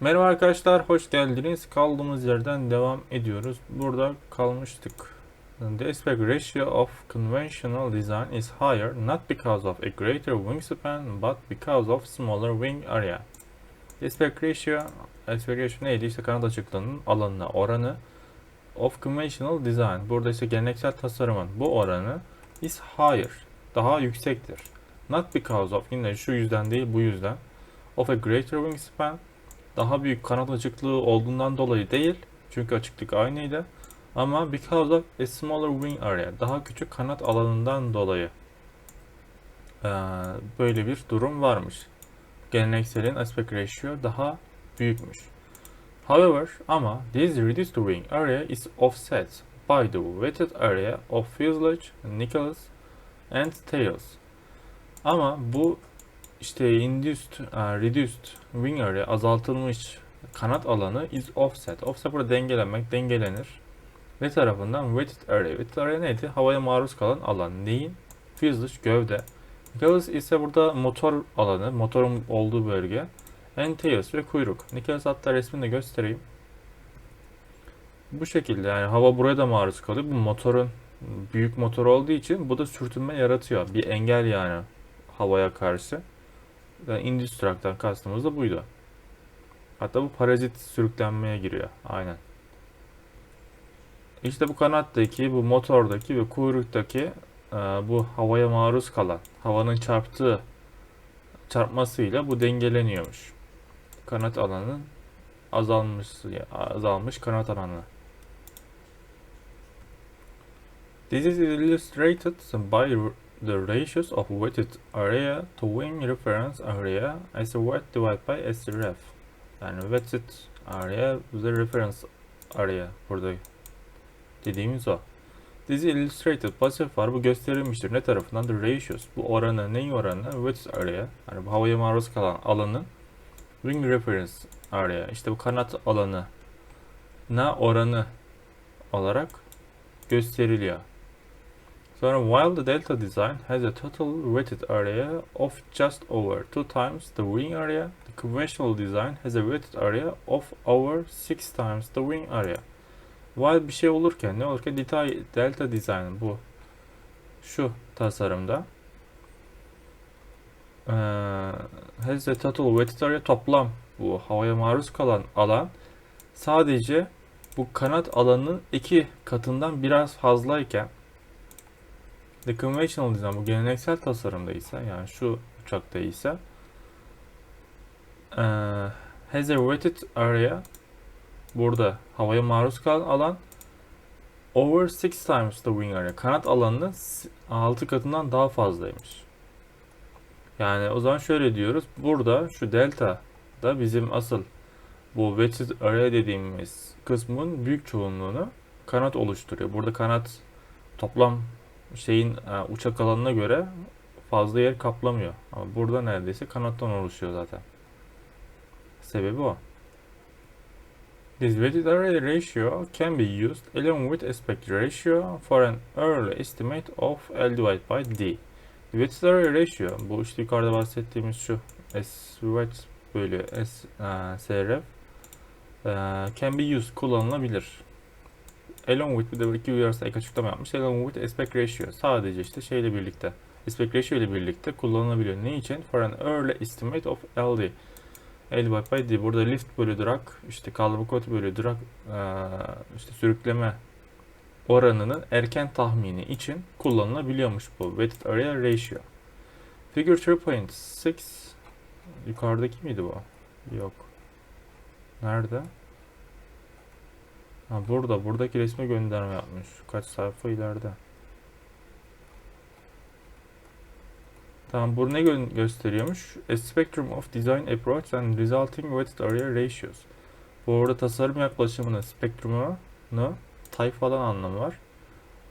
Merhaba arkadaşlar, hoş geldiniz. Kaldığımız yerden devam ediyoruz. Burada kalmıştık. The aspect ratio of conventional design is higher not because of a greater wingspan but because of smaller wing area. Aspect ratio, aspect ratio neydi? İşte kanat açıklığının alanına oranı of conventional design. Burada işte geleneksel tasarımın bu oranı is higher. Daha yüksektir. Not because of, yine şu yüzden değil bu yüzden. Of a greater wingspan daha büyük kanat açıklığı olduğundan dolayı değil. Çünkü açıklık aynıydı. Ama because of a smaller wing area. Daha küçük kanat alanından dolayı böyle bir durum varmış. Gelenekselin aspect ratio daha büyükmüş. However, ama this reduced wing area is offset by the wetted area of fuselage, nichols and tails. Ama bu işte induced, uh, reduced wing area azaltılmış kanat alanı is offset. Offset burada dengelenmek, dengelenir. Ve tarafından wetted area. Wetted area neydi? Havaya maruz kalan alan. Neyin? Fuselage, gövde. Nichols ise burada motor alanı, motorun olduğu bölge. And tails ve kuyruk. Nichols hatta resmini de göstereyim. Bu şekilde yani hava buraya da maruz kalıyor. Bu motorun büyük motor olduğu için bu da sürtünme yaratıyor. Bir engel yani havaya karşı. Yani Industruck'tan kastımız da buydu. Hatta bu parazit sürüklenmeye giriyor. Aynen. İşte bu kanattaki, bu motordaki ve kuyruktaki e, bu havaya maruz kalan, havanın çarptığı çarpmasıyla bu dengeleniyormuş. Kanat alanının azalmış, azalmış kanat alanı. This is illustrated by the ratios of wetted area to wing reference area as wet divided by SRF. Yani wetted area the reference area burada dediğimiz o. This is illustrated pasif var. Bu gösterilmiştir. Ne tarafından? The ratios. Bu oranı, neyin oranı? Wetted area. Yani bu havaya maruz kalan alanın wing reference area. İşte bu kanat alanı na oranı olarak gösteriliyor. Sonra while the delta design has a total wetted area of just over two times the wing area, the conventional design has a wetted area of over six times the wing area. While bir şey olurken ne olurken detay delta design bu şu tasarımda eee, has a total wetted area toplam bu havaya maruz kalan alan sadece bu kanat alanının iki katından biraz fazlayken The conventional design bu geleneksel tasarımda ise yani şu uçakta ise eee, has a wetted area burada havaya maruz kalan alan over 6 times the wing area kanat alanının 6 katından daha fazlaymış. Yani o zaman şöyle diyoruz. Burada şu delta da bizim asıl bu wetted area dediğimiz kısmın büyük çoğunluğunu kanat oluşturuyor. Burada kanat toplam şeyin e, uçak alanına göre fazla yer kaplamıyor. Ama burada neredeyse kanattan oluşuyor zaten. Sebebi o. This weighted area ratio can be used along with aspect ratio for an early estimate of L divided by D. Weighted area ratio bu işte yukarıda bahsettiğimiz şu S weight bölü S e, SRF e, can be used kullanılabilir along with bir de iki arasında ek açıklama yapmış. Along with aspect ratio. Sadece işte şeyle birlikte. Aspect ratio ile birlikte kullanılabiliyor. Ne için? For an early estimate of LD. L by by D. Burada lift bölü drag, işte kaldırma bölü drag, işte sürükleme oranının erken tahmini için kullanılabiliyormuş bu weighted area ratio. Figure 3.6 yukarıdaki miydi bu? Yok. Nerede? Ha burada. Buradaki resme gönderme yapmış. Kaç sayfa ileride. Tamam bu ne gö gösteriyormuş? A spectrum of design approach and resulting weighted area ratios. Bu orada tasarım yaklaşımının spektrumunu tayfadan anlamı var.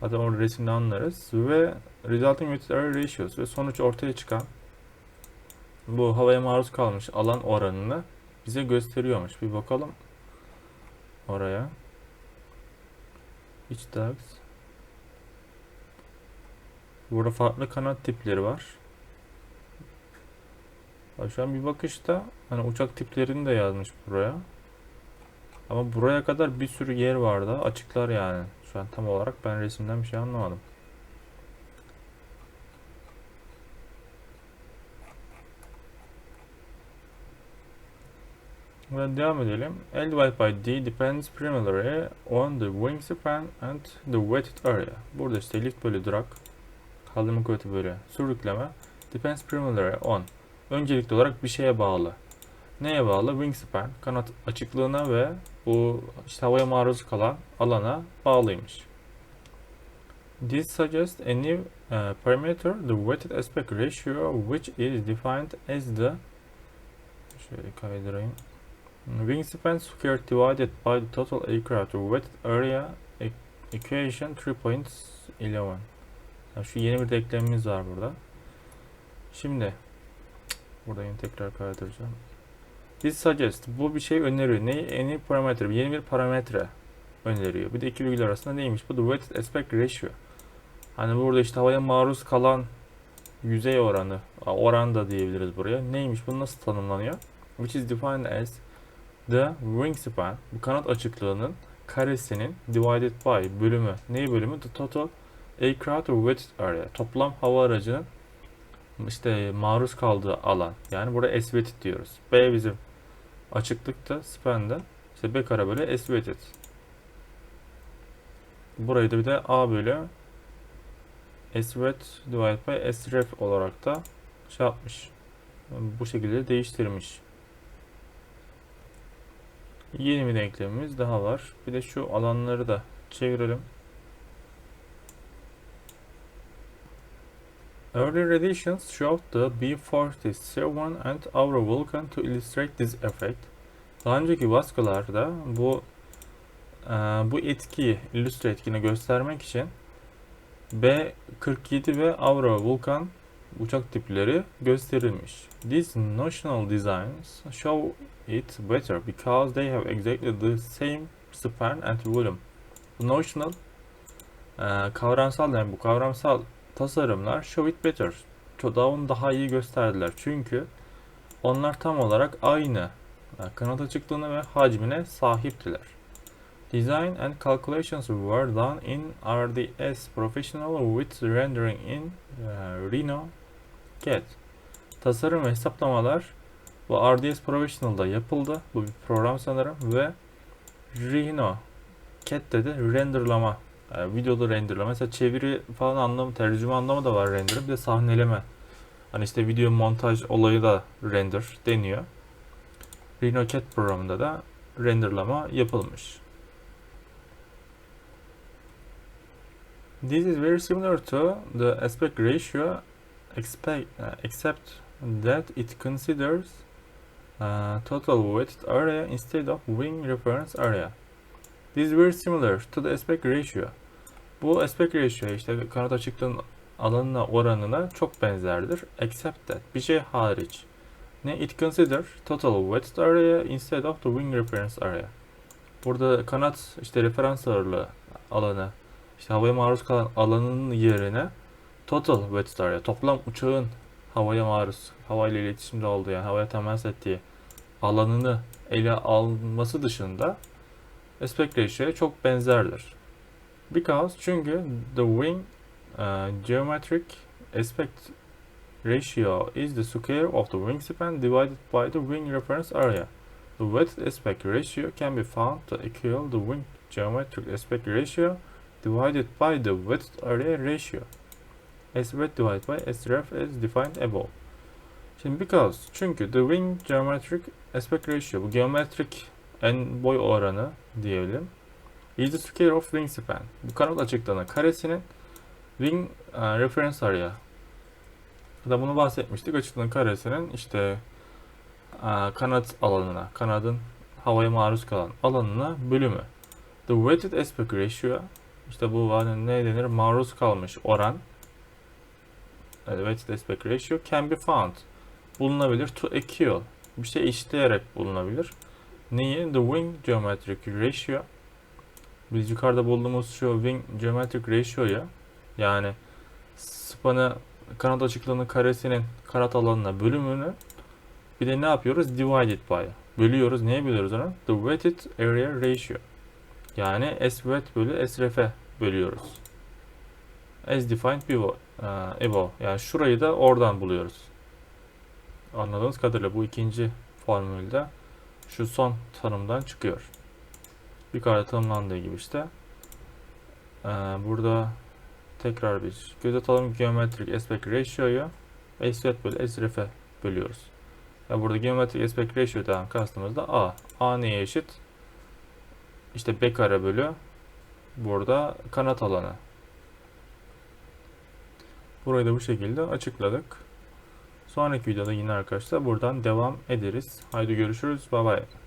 Zaten orada resimde anlarız. Ve resulting weighted area ratios ve sonuç ortaya çıkan bu havaya maruz kalmış alan oranını bize gösteriyormuş. Bir bakalım oraya. İç DAX. Burada farklı kanat tipleri var. Şu an bir bakışta hani uçak tiplerini de yazmış buraya. Ama buraya kadar bir sürü yer vardı. Açıklar yani. Şu an tam olarak ben resimden bir şey anlamadım. Ve devam edelim. L divided by D depends primarily on the wingspan and the wetted area. Burada işte lift bölü drag, kaldırma kuvveti bölü sürükleme depends primarily on. Öncelikli olarak bir şeye bağlı. Neye bağlı? Wingspan, kanat açıklığına ve bu işte havaya maruz kalan alana bağlıymış. This suggests a new uh, parameter, the weighted aspect ratio, which is defined as the şöyle kaydırayım. Wingspan squared divided by the total aircraft weighted area e- equation 3.11. Yani şu yeni bir denklemimiz var burada. Şimdi burada yine tekrar kaydıracağım. This suggest bu bir şey öneriyor. Neyi? Any parametre. Yeni bir parametre öneriyor. Bir de iki virgül arasında neymiş? Bu da weighted aspect ratio. Hani burada işte havaya maruz kalan yüzey oranı. Oran da diyebiliriz buraya. Neymiş? Bu nasıl tanımlanıyor? Which is defined as the wingspan. Bu kanat açıklığının karesinin divided by bölümü. Neyi bölümü? The total aircraft weighted area. Toplam hava aracının işte maruz kaldığı alan. Yani burada weighted diyoruz. B bizim açıklıkta, span'da. İşte B kare bölü weighted. Burayı da bir de A bölü weight divided by S ref olarak da şey yapmış. Bu şekilde değiştirmiş. Yeni bir denklemimiz daha var. Bir de şu alanları da çevirelim. Earlier editions showed the B-47 and Aura Vulcan to illustrate this effect. Daha önceki baskılarda bu e, bu etkiyi, illüstre etkini göstermek için B-47 ve Aura Vulcan uçak tipleri gösterilmiş. These notional designs show it better because they have exactly the same span and volume. Bu notional e, kavramsal yani bu kavramsal tasarımlar show it better. Çok daha iyi gösterdiler. Çünkü onlar tam olarak aynı e, kanat açıklığına ve hacmine sahiptiler. Design and calculations were done in RDS Professional with rendering in uh, Rhino CAD. Tasarım ve hesaplamalar bu RDS Professional'da yapıldı. Bu bir program sanırım ve Rhino CAD'de de renderlama yani videoda renderlama. Mesela çeviri falan anlamı, tercüme anlamı da var render'ın. Bir de sahneleme. Hani işte video montaj olayı da render deniyor. Rhino CAD programında da renderlama yapılmış. This is very similar to the aspect ratio expect, uh, except that it considers uh, total weighted area instead of wing reference area. This is very similar to the aspect ratio. Bu aspect ratio işte kanat açıklığın alanına oranına çok benzerdir. Except that bir şey hariç. Ne? It consider total weighted area instead of the wing reference area. Burada kanat işte referans ağırlığı alanı işte havaya maruz kalan alanın yerine total weighted area toplam uçağın havaya maruz havayla iletişimde olduğu yani havaya temas ettiği alanını ele alması dışında aspect ratio'ya çok benzerdir. Because çünkü the wing uh, geometric aspect ratio is the square of the wingspan divided by the wing reference area. The weighted aspect ratio can be found to equal the wing geometric aspect ratio divided by the weighted area ratio. S weight divided by S ref as defined above. Şimdi because çünkü the wing geometric aspect ratio bu geometrik en boy oranı diyelim. Is the square of wingspan. Bu kanat açıklığının karesinin wing uh, reference area. Da bunu bahsetmiştik. Açıklığın karesinin işte uh, kanat alanına, kanadın havaya maruz kalan alanına bölümü. The weighted aspect ratio işte bu hani ne denir? Maruz kalmış oran. Evet, weighted aspect ratio can be found. Bulunabilir to equal. Bir şey eşitleyerek bulunabilir. Neyi? The wing geometric ratio. Biz yukarıda bulduğumuz şu wing geometric ratio'ya yani spanı kanat açıklığının karesinin kanat alanına bölümünü Bir de ne yapıyoruz? Divided by. Bölüyoruz. Neye bölüyoruz onu? The wetted area ratio. Yani S wet bölü S refe bölüyoruz. As defined below. e, above. Yani şurayı da oradan buluyoruz. Anladığınız kadarıyla bu ikinci formülde şu son tanımdan çıkıyor. Yukarıda tanımlandığı gibi işte. Ee, burada tekrar bir göz atalım. Geometric aspect ratio'yu S bölü S ref'e bölüyoruz. Ya burada geometric aspect ratio'dan kastımız da A. A neye eşit? İşte B kare bölü burada kanat alanı. Burayı da bu şekilde açıkladık. Sonraki videoda yine arkadaşlar buradan devam ederiz. Haydi görüşürüz. Bye bye.